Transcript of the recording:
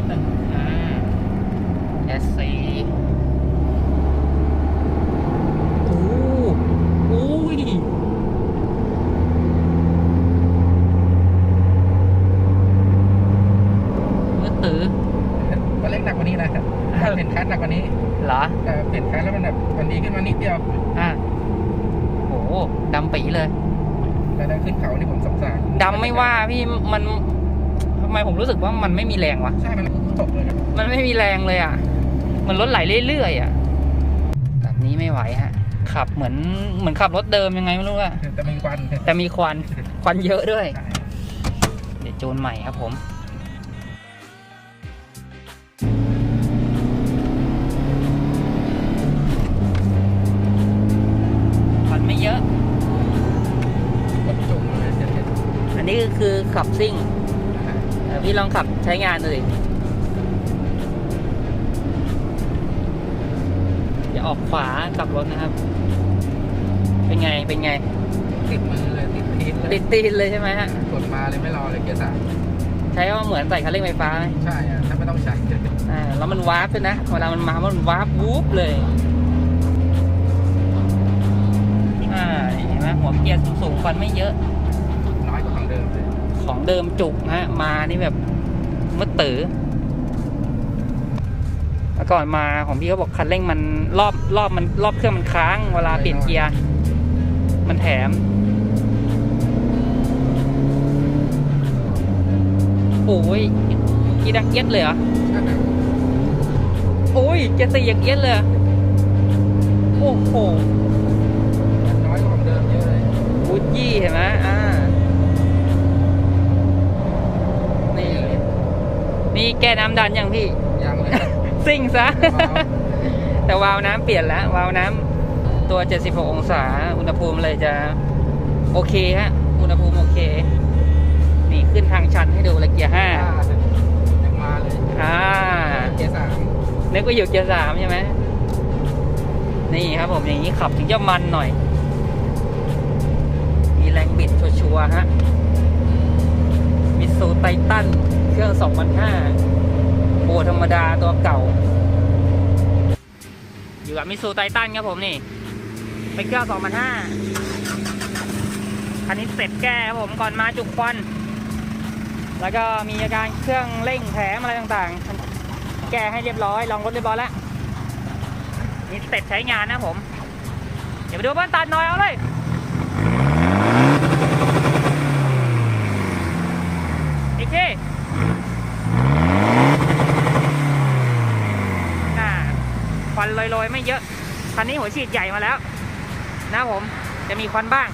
นิดนึงอืมแอสซีโอ้โอ้ยมือถือก็เล็กหนักกว่านี้นะครับถ้าเปลี่ยนคัสหนักกว่านี้เหรอแต่เปลี่ยนคัสแล้วมันแบบมันดีขึ้นมานิดเดียวอะโหดำปีเลยแต่ถ้าขึ้นเขานี่ผมสงสารดำไม่ว่าพี่มันทำไมผมรู้สึกว่ามันไม่มีแรงวะ ใช่ มันตกเลยครับมันไม่มีแรงเลยอะ มันรถไหลเรื่อยๆอะ แบบนี้ไม่ไหวฮะ ขับเหมือนเหมือนขับรถเดิมยังไงไม่รู้อะแต่มีควันแต่มีควัน ควันเยอะด้วย เดี๋ยวจูนใหม่ครับผมควันไม่เยอะกดจุ่มเลยเสร็จอันนี้คือขับซิ่งเออ พี่ลองขับใช้งานดูดิอย่าออกขวากลับรถนะครับ เป็นไงเป็นไง ติดมือเลยติดทีนเลยติดตีนเลยใช่ไหมฮะ กดมาเลยไม่รอเลยเกียร์สามใช้ว่าเหมือนใส่คันเร่งไฟฟ้าไหมใช่อะถ้าไม่ต้องใช้อ่าแล้วมันวาร์ปด้วยนะเวลามันมามันวาร์ปวูบเลยอ่านี่เห็นไหมหัวเกียร์สูงๆควันไม่เยอะ ของเดิมจุกฮะ มานี่แบบมืดตื้อแล้วก่อนมาของพี่เขาบอกคันเร่งมันรอบรอบมันรอบเครื่องมันค้างเวลาเปลี่ยนเกียร์ มันแถมโอ้ยกีดักเอียดเลยเหรอโอ้ยเกียร์สี่อย่างเอียดเลย โอ้โห นี่แก้น้ำดันยังพี่ ยังเลยซิ่งซะว้าวแต่วาล์วน้ำเปลี่ยนแล้ววาล์วน้ำตัว 76 องศา อุณหภูมิเลยจะโอเคฮะ อุณหภูมิโอเค นี่ขึ้นทางชันให้ดูเลยเกียร์ห้ายังมาเลย อ่า เกียร์สามนึกว่าอยู่เกียร์สามใช่ไหม นี่ครับผมอย่างนี้ขับถึงจะมันหน่อย มีแรงบิดชัวร์ๆฮะมิสูไททันเค รื่อง 2005โบธรรมดาตัวเก่า อยู่กับมิสูไททันครับผมนี่ เป็นเครื่อง 2005คันนี้เสร็จแก้ครับผมก่อนมาจุกควัน แล้วก็มีอาการเครื่องเร่งแถมอะไรต่างๆ แก้ให้เรียบร้อยลองรถเรียบร้อยแล้วนี่เสร็จใช้งานนะผม เดี๋ยวไปดูบ้านตัดหน่อยเอาเลยอีกที น่าควันลอยๆ ไม่เยอะคันนี้หัวฉีดใหญ่มาแล้ว นะผม จะมีควันบ้าง